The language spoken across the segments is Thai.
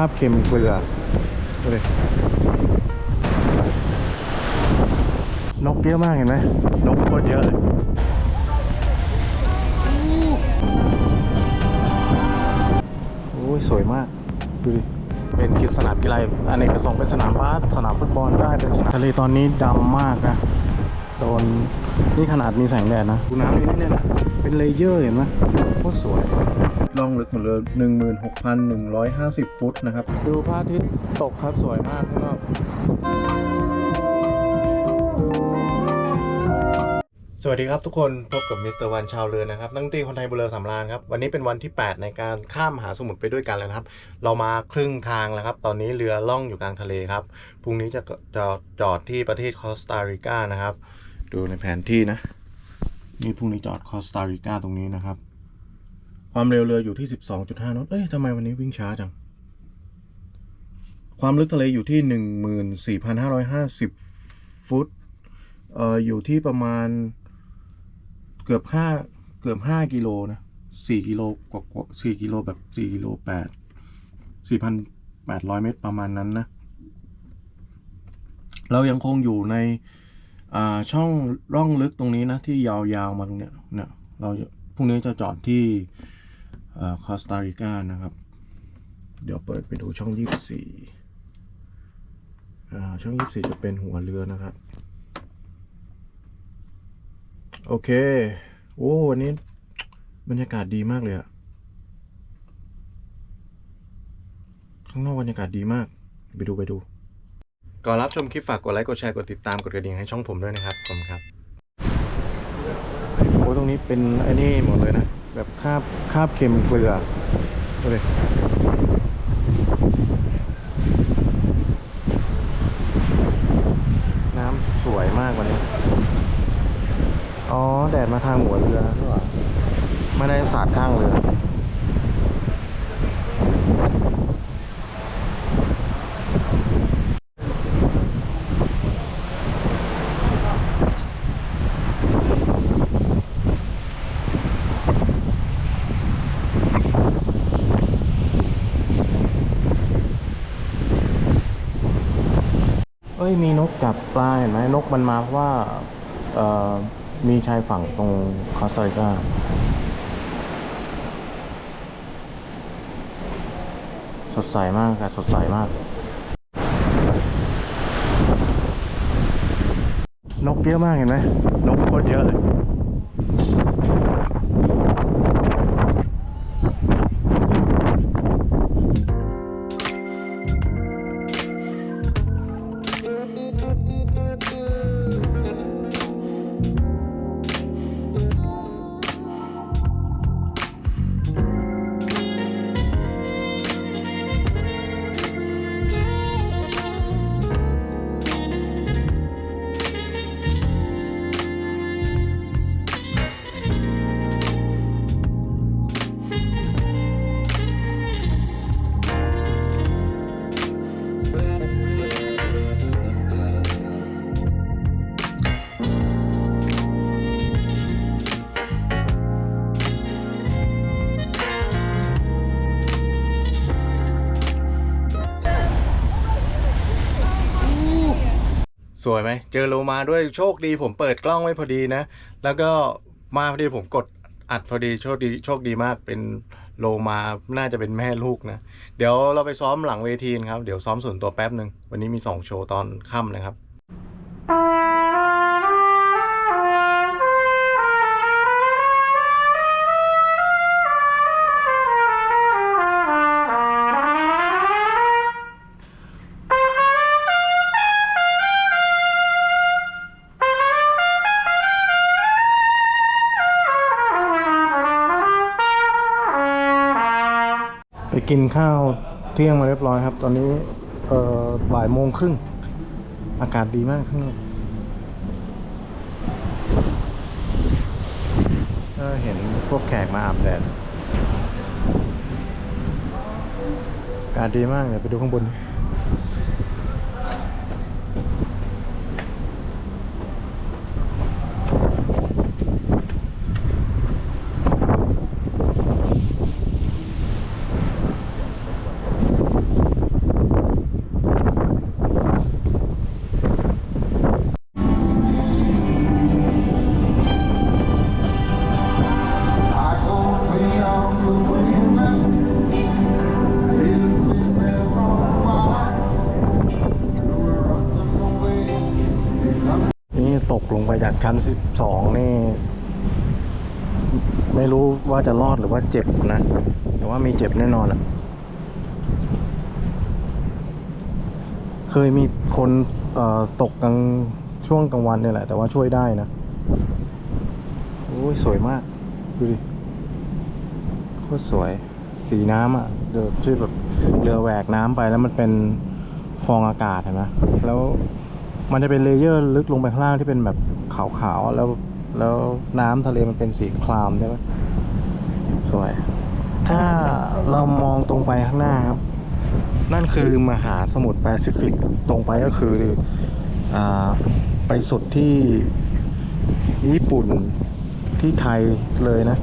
คาบเค็มเกลือดูดินกเยอะมากเห็นไหมนกโคตรเยอะเลยโอ้ยสวยมาก ดูดิ เป็นกิจสนามกีฬาอเนกประสงค์เป็นสนามบาสสนามฟุตบอลได้เป็นสนามทะเลตอนนี้ดำมากนะโดนนี่ขนาดมีแสงแดดนะดูน้ำนี่เนี่ยนะเป็นเลเยอร์เห็นไหมโคตรสวย ล่องลึกหมดเลย16,150 ฟุตนะครับ ดูพระอาทิตย์ตกครับสวยมากข้างนอกสวัสดีครับทุกคนพบกับมิสเตอร์วันชาวเรือนะครับนักดนตรีคนไทยบนเรือสำราญครับ วันนี้เป็นวันที่ 8 ในการข้ามมหาสมุทรไปด้วยกันแล้วนะครับ เรามาครึ่งทางแล้วครับ ตอนนี้เรือล่องอยู่กลางทะเลครับพรุ่งนี้จะจะจอดที่ประเทศคอสตาริกานะครับ ดูในแผนที่นะ นี่พรุ่งนี้จอดคอสตาริกาตรงนี้นะครับ ความเร็วเรืออยู่ที่ 12.5นอตเอ้ยทำไมวันนี้วิ่งช้าจัง ความลึกทะเลอยู่ที่ 14,550 ฟุต เอ่อ อยู่ที่ประมาณเกือบห้าเกือบห้ากิโลนะสี่กิโลกว่าสี่กิโลแบบสี่กิโลแปดสี่พันแปดร้อยเมตรประมาณนั้นนะ เรายังคงอยู่ในอ่าช่องร่องลึกตรงนี้นะ ที่ยาวๆมาตรงเนี้ยเนี่ยเราพรุ่งนี้จะจอดที่ คอสตาริกานะครับ เดี๋ยวเปิดไปดูช่องยี่สี่ช่องยี่สี่จะเป็นหัวเรือนะครับ โอเค โอ้วันนี้บรรยากาศดีมากเลยอะข้างนอกบรรยากาศดีมาก ไปดูไปดู ก่อนรับชมคลิปฝากกดไลค์ กดแชร์ กดติดตาม กดกระดิ่งให้ช่องผมด้วยนะครับ ขอบคุณครับ โอ้ตรงนี้เป็นไอ้นี่หมดเลยนะ แบบคาบคาบเค็มเกลือดูดิน้ำสวยมากวันนี้ อ๋อ แดดมาทางหัวเรือหรือเปล่าไม่ได้สาดข้างเรือ มีนกจับปลาเห็นไหมนกมันมาเพราะว่าเออมีชายฝั่งตรงคอสตาริกาสดใสมากค่ะสดใสมาก นกเยอะมากเห็นไหมนกโคตรเยอะเลย สวยไหม เจอโลมาด้วยโชคดีผมเปิดกล้องไว้พอดีนะ แล้วก็มาพอดีผมกดอัดพอดีโชคดีโชคดีมากเป็นโลมา น่าจะเป็นแม่ลูกนะ เดี๋ยวเราไปซ้อมหลังเวทีนะครับ เดี๋ยวซ้อมส่วนตัวแป๊บหนึ่ง วันนี้มีสองโชว์ตอนค่ำนะครับ กินข้าวเที่ยงมาเรียบร้อยครับ ตอนนี้เอ่อบ่ายโมงครึ่ง อากาศดีมากข้างนอกก็เห็นพวกแขกมาอาบแดดอากาศดีมากเดี๋ยวไปดูข้างบน ชั้นสิบสองนี่ ไม่รู้ว่าจะรอดหรือว่าเจ็บนะ แต่ว่ามีเจ็บแน่นอนอะเคยมีคนเอ่อตกกลางช่วงกลางวันเนี่ยแหละ แต่ว่าช่วยได้นะโอ้ยสวยมาก ดูดิโคตรสวยสีน้ำอะเดี๋ยวที่แบบเรือแหวกน้ำไปแล้วมันเป็นฟองอากาศเห็นไหมแล้วมันจะเป็นเลเยอร์ลึกลงไปข้างล่างที่เป็นแบบ ขาวๆแล้วแล้วน้ำทะเลมันเป็นสีครามใช่ไหมสวย ถ้าเรามองตรงไปข้างหน้าครับ นั่นคือมหาสมุทรแปซิฟิกตรงไปก็คืออาไปสุดที่ญี่ปุ่นที่ไทยเลยนะ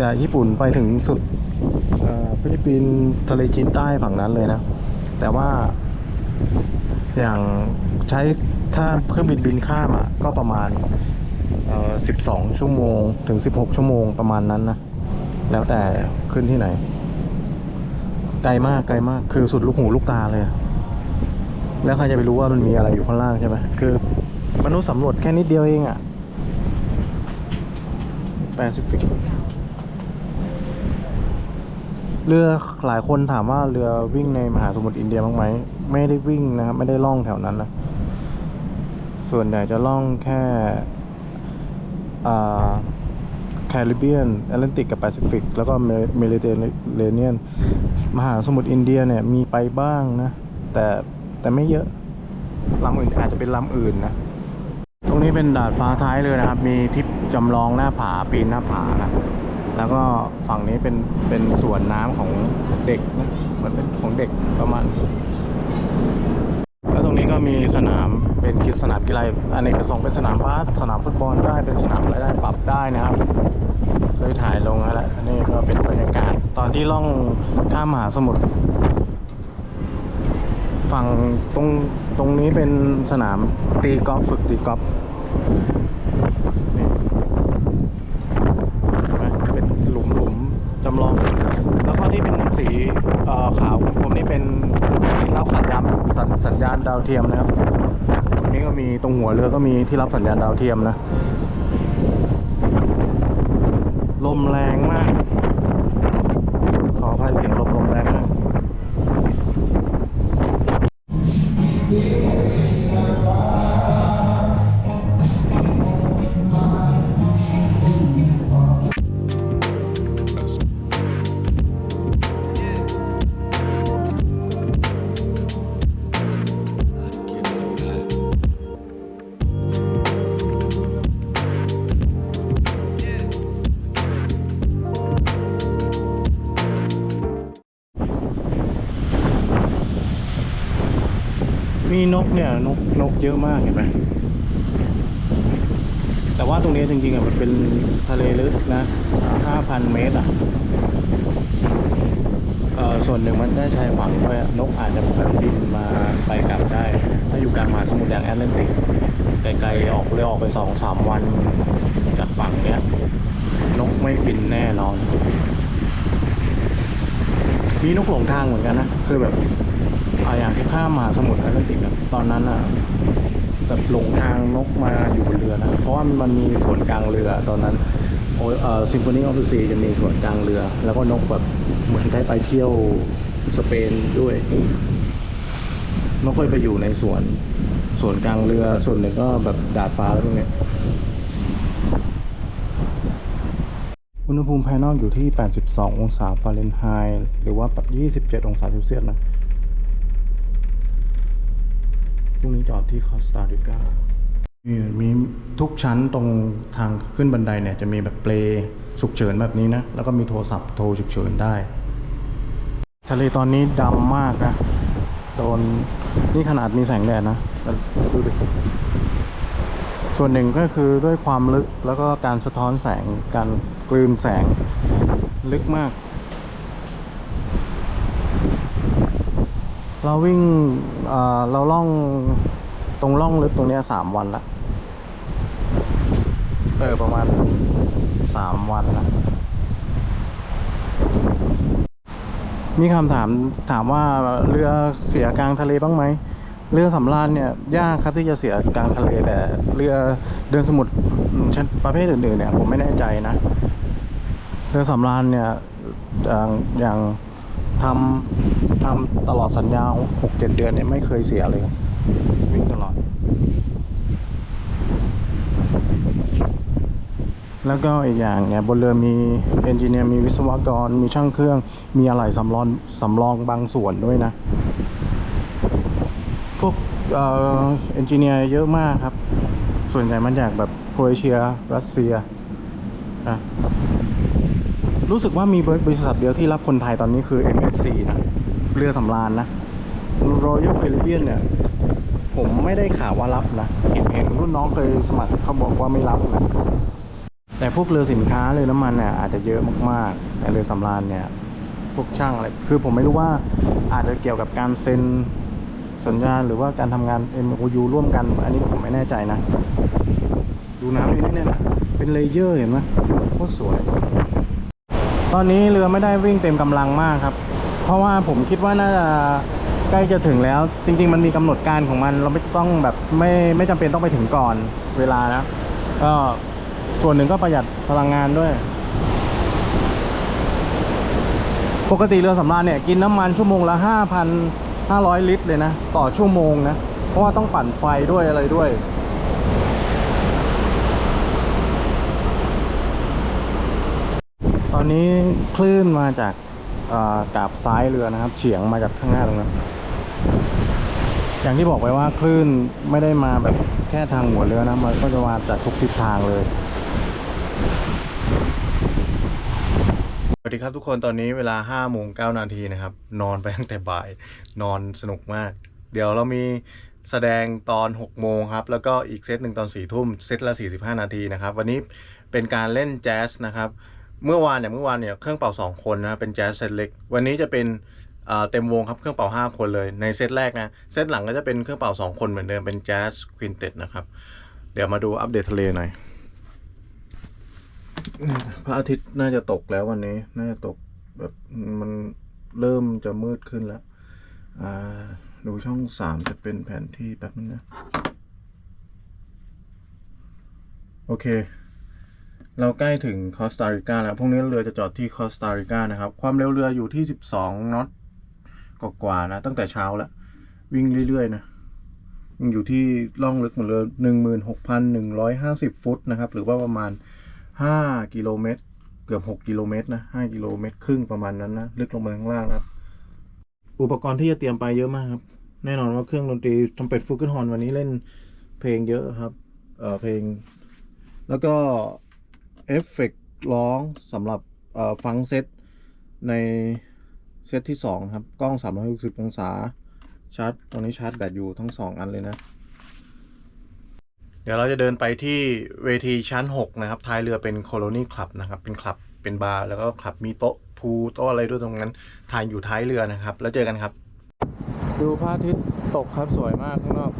จากญี่ปุ่นไปถึงสุดฟิลิปปินส์ทะเลจีนใต้ฝั่งนั้นเลยนะ แต่ว่าอย่างใช้ ถ้าเครื่องบินบินข้ามอะก็ประมาณเอ่อ12 ชั่วโมงถึง 16 ชั่วโมงประมาณนั้นนะ แล้วแต่ขึ้นที่ไหน ไกลมากไกลมากคือสุดลูกหูลูกตาเลย แล้วใครจะไปรู้ว่ามันมีอะไรอยู่ข้างล่างใช่ไหมคือมนุษย์สำรวจแค่นิดเดียวเองอะแปซิฟิกเรือหลายคนถามว่าเรือวิ่งในมหาสมุทรอินเดียบ้างไหม ไม่ได้วิ่งนะครับ ไม่ได้ล่องแถวนั้นนะ ส่วนใหญ่จะล่องแค่แคริบเบียนแอตแลนติกกับแปซิฟิกแล้วก็เมดิเตเรเนียนมหาสมุทรอินเดียเนี่ยมีไปบ้างนะ แต่แต่ไม่เยอะลำอื่นอาจจะเป็นลำอื่นนะ ตรงนี้เป็นดาดฟ้าท้ายเลยนะครับ มีทิปจำลองหน้าผาปีนหน้าผานะแล้วก็ฝั่งนี้เป็นเป็นสวนน้ำของเด็กนะมันเป็นของเด็กประมาณ มีสนามเป็นกีฬาสนามกีฬาอเนกประสงค์เป็นสนามบาสสนามฟุตบอลได้เป็นสนามอะไรได้ปรับได้นะครับเคยถ่ายลงแล้วอันนี้ก็เป็นบรรยากาศ ตอนที่ล่องข้ามมหาสมุทรฝั่งตรงตรงนี้เป็นสนามตีกอล์ฟฝึกตีกอล์ฟนี่เห็นไหมเป็นหลุมหลุม จำลอง แล้วก็ที่เป็นสีขาวผมนี่เป็นที่รับสัญญาณสสัญญาณดาวเทียมนะครับตรงนี้ก็มีตรงหัวเรือก็มีที่รับสัญญาณดาวเทียมนะ ลมแรงมาก มีนกเนี่ยนกนกเยอะมากเห็นไหมแต่ว่าตรงนี้จริงๆอะมันเป็นทะเลลึกนะ5,000 เมตรอะเออส่วนหนึ่งมันได้ชายฝั่งด้วยนกอาจจะแบบบินมาไปกลับได้ ถ้าอยู่กลางมหาสมุทรอย่างแอตแลนติกไกลๆออกเลยออกไปสองสามวันจากฝั่งเนี้ย นกไม่บินแน่นอน มีนกหลงทางเหมือนกันนะคือแบบ อาอย่างที่ข้ามมหาสมุทรแอตแลนติกอะตอนนั้นอะแบบหลงทางนกมาอยู่บนเรือนะ เพราะว่ามันมีสวนกลางเรือตอนนั้นโอ้เอ่อซิมโฟนีออฟซีจะมีสวนกลางเรือ แล้วก็นกแบบเหมือนได้ไปเที่ยวสเปนด้วยนกก็ไปอยู่ในสวนสวนกลางเรือส่วนหนึ่งก็แบบดาดฟ้าแล้วพวกนี้อุณหภูมิภายนอกอยู่ที่ 82 องศาฟาเรนไฮต์หรือว่าแบบ27 องศาเซลเซียสนะ พรุ่งนี้จอดที่คอสตาริกามีมีทุกชั้นตรงทางขึ้นบันไดเนี่ยจะมีแบบเปลฉุกเฉินแบบนี้นะ แล้วก็มีโทรศัพท์โทรฉุกเฉินได้ ทะเลตอนนี้ดำมากนะ โดนนี่ขนาดมีแสงแดดนะแต่ดูดิส่วนหนึ่งก็คือด้วยความลึกแล้วก็การสะท้อนแสงการกลืนแสงลึกมาก เราวิ่งเราล่องตรงล่องลึกตรงเนี้ยสามวันละเออประมาณสามวันละมีคำถามถามว่าเรือเสียกลางทะเลบ้างไหมเรือสำราญเนี่ยยากครับที่จะเสียกลางทะเลแต่เรือเดินสมุทรชนประเภทอื่นๆเนี่ยผมไม่แน่ใจนะ เรือสำราญเนี่ยอย่างอย่าง ทำทำตลอดสัญญาหกเจ็ดเดือนเนี่ยไม่เคยเสียเลยวิ่งตลอด แล้วก็อีกอย่างเนี่ยบนเรือมีเอนจิเนียร์มีวิศวกร มีช่างเครื่อง มีอะไหล่สำรองสำรองบางส่วนด้วยนะพวกเออเอนจิเนียร์เยอะมากครับ ส่วนใหญ่มาจากแบบโครเอเชีย รัสเซียนะ รู้สึกว่ามีบริษัทเดียวที่รับคนไทยตอนนี้คือ MSC นะ เรือสำราญนะ Royal Caribbean เนี่ย ผมไม่ได้ข่าวว่ารับนะ เห็นเห็นรุ่นน้องเคยสมัครเขาบอกว่าไม่รับนะ แต่พวกเรือสินค้าเรือน้ำมันเนี่ยอาจจะเยอะมากๆ แต่เรือสำราญเนี่ย พวกช่างอะไร คือผมไม่รู้ว่าอาจจะเกี่ยวกับการเซ็นสัญญาหรือว่าการทำงาน MOU ร่วมกัน อันนี้ผมไม่แน่ใจนะ ดูน้ำนี่เนี่ยนะเป็นเลเยอร์เห็นไหมโคตรสวย ตอนนี้เรือไม่ได้วิ่งเต็มกำลังมากครับ เพราะว่าผมคิดว่าน่าจะใกล้จะถึงแล้ว จริง ๆ มันมีกำหนดการของมัน เราไม่ต้องแบบไม่ไม่จำเป็นต้องไปถึงก่อนเวลานะก็ส่วนหนึ่งก็ประหยัดพลังงานด้วย ปกติเรือสำราญเนี่ยกินน้ำมันชั่วโมงละ 5,500 ลิตรเลยนะ ต่อชั่วโมงนะ เพราะว่าต้องปั่นไฟด้วยอะไรด้วย ตอ นนี้คลื่นมาจากกาบซ้ายเรือนะครับ เฉียงมาจากข้างหน้าตรงนั้น อย่างที่บอกไปว่าคลื่นไม่ได้มาแบบแค่ทางหัวเรือนะ มันก็จะมาจากทุกทิศทางเลย สวัสดีครับทุกคนตอนนี้เวลา5โมง9นาทีนะครับ นอนไปตั้งแต่บ่าย นอนสนุกมาก เดี๋ยวเรามีแสดงตอน 6 โมงครับ แล้วก็อีกเซตหนึ่งตอน4ทุ่ม เซตละ 45 นาทีนะครับ วันนี้เป็นการเล่นแจ๊สนะครับ เมื่อวานเนี่ยเมื่อวานเนี่ยเครื่องเป่า 2 คนนะเป็นแจ๊สเซตเล็ก วันนี้จะเป็นเต็มวงครับเครื่องเป่า 5 คนเลยในเซตแรกนะเซตหลังก็จะเป็นเครื่องเป่า 2 คนเหมือนเดิมเป็นแจ๊สควินเต็ดนะครับ เดี๋ยวมาดูอัปเดตทะเลหน่อยพระอาทิตย์น่าจะตกแล้ววันนี้ น่าจะตกแบบมันเริ่มจะมืดขึ้นแล้วดูช่องสามจะเป็นแผนที่แป๊บนึงนะ โอเค เราใกล้ถึงคอสตาริกาแล้วพรุ่งนี้เรือจะจอดที่คอสตาริกานะครับ ความเร็วเรืออยู่ที่ 12น็อตกว่าๆนะ ตั้งแต่เช้าแล้ววิ่งเรื่อยๆนะยังอยู่ที่ล่องลึกเหมือนเรือ16,150 ฟุตนะครับ หรือว่าประมาณ 5 กิโลเมตร เกือบ 6 กิโลเมตรนะ5กิโลเมตรครึ่งประมาณนั้นนะ ลึกลงมาข้างล่างครับ อุปกรณ์ที่จะเตรียมไปเยอะมากครับ แน่นอนว่าเครื่องดนตรีทำเป็ดฟุกเกิลฮอนวันนี้เล่นเพลงเยอะครับ เอ่อเพลง แล้วก็ เอฟเฟกต์ร้องสำหรับฟังเซตในเซตที่ 2 ครับ กล้อง 360 องศา ชาร์จตรงนี้ชาร์จแบตอยู่ทั้ง 2 อันเลยนะ เดี๋ยวเราจะเดินไปที่เวทีชั้น 6 นะครับ ท้ายเรือเป็นโคโลนีคลับนะครับ เป็นคลับ เป็นบาร์ แล้วก็คลับมีโต๊ะพูลโต๊ะอะไรด้วยตรงนั้น ถ่ายอยู่ท้ายเรือนะครับ แล้วเจอกันครับ ดูพระอาทิตย์ตกครับสวยมากข้างนอก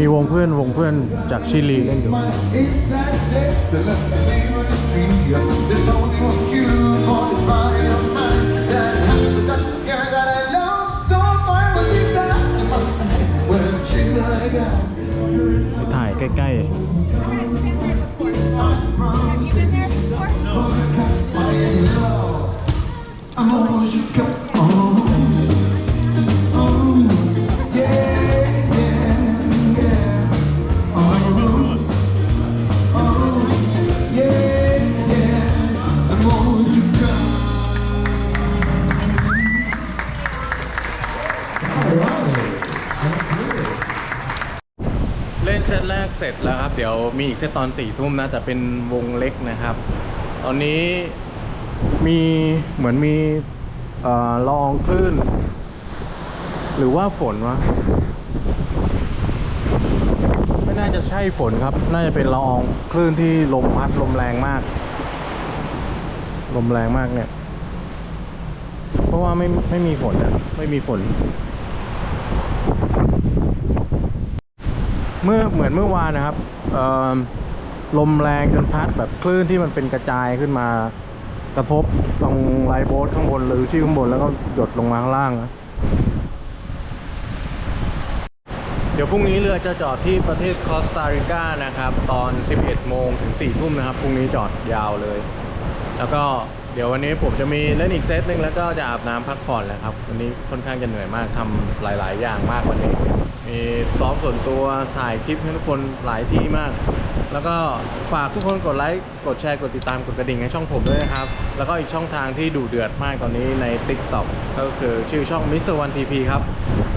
มีวงเพื่อนวงเพื่อนจากชิลีเล่นอยู่ There's only one cue for this body of mine that has to that girl that I love so far was it that when she like that ไปถ่ายใกล้ I'm เสร็จแล้วครับ เดี๋ยวมีอีกเซตตอนสี่ทุ่มนะแต่เป็นวงเล็กนะครับ ตอนนี้มีเหมือนมีเอ่อละอองคลื่น หรือว่าฝนวะไม่น่าจะใช่ฝนครับ น่าจะเป็นละอองคลื่นที่ลมพัดลมแรงมาก ลมแรงมากเนี่ย เพราะว่าไม่ไม่มีฝนนะไม่มีฝน เมื่อเหมือนเมื่อวานนะครับลมแรงจนพัดแบบคลื่นที่มันเป็นกระจายขึ้นมากระทบตรงไลโบ๊ทข้างบนหรือที่ข้างบนแล้วก็หยดลงมาข้างล่างนะเดี๋ยวพรุ่งนี้เรือจะจอดที่ประเทศคอสตาริกานะครับ ตอน 11 โมงถึง 4 ทุ่มนะครับ พรุ่งนี้จอดยาวเลย แล้วก็เดี๋ยววันนี้ผมจะมีเล่นอีกเซตหนึ่งแล้วก็จะอาบน้ำพักผ่อนแหละครับ วันนี้ค่อนข้างจะเหนื่อยมากทำหลาย ๆ อย่างมากวันนี้ มีซ้อมส่วนตัวถ่ายคลิปให้ทุกคนหลายที่มาก แล้วก็ฝากทุกคนกดไลค์กดแชร์กดติดตามกดกระดิ่งให้ช่องผมด้วยนะครับ แล้วก็อีกช่องทางที่ดูเดือดมากตอนนี้ใน TikTok ก็คือชื่อช่อง Mr. 1 TP ครับ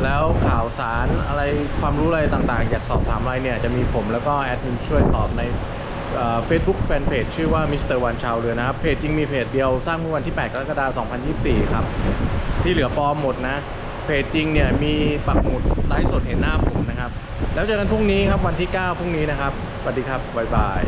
แล้วข่าวสารอะไรความรู้อะไรต่างๆ อยากสอบถามอะไรเนี่ย จะมีผมแล้วก็แอดมินช่วยตอบในเฟซบุ๊กแฟนเพจชื่อว่า Mr. 1ชาวเรือนะครับ เพจจริงมีเพจเดียวสร้างเมื่อวันที่ 8 กรกฎาคม 2024 ครับ ที่เหลือปลอมหมดนะ เพจจริงเนี่ยมีปักหมุดไลฟ์สดเห็นหน้าผมนะครับ แล้วเจอกันพรุ่งนี้ครับวันที่ 9 พรุ่งนี้นะครับสวัสดีครับบ๊ายบาย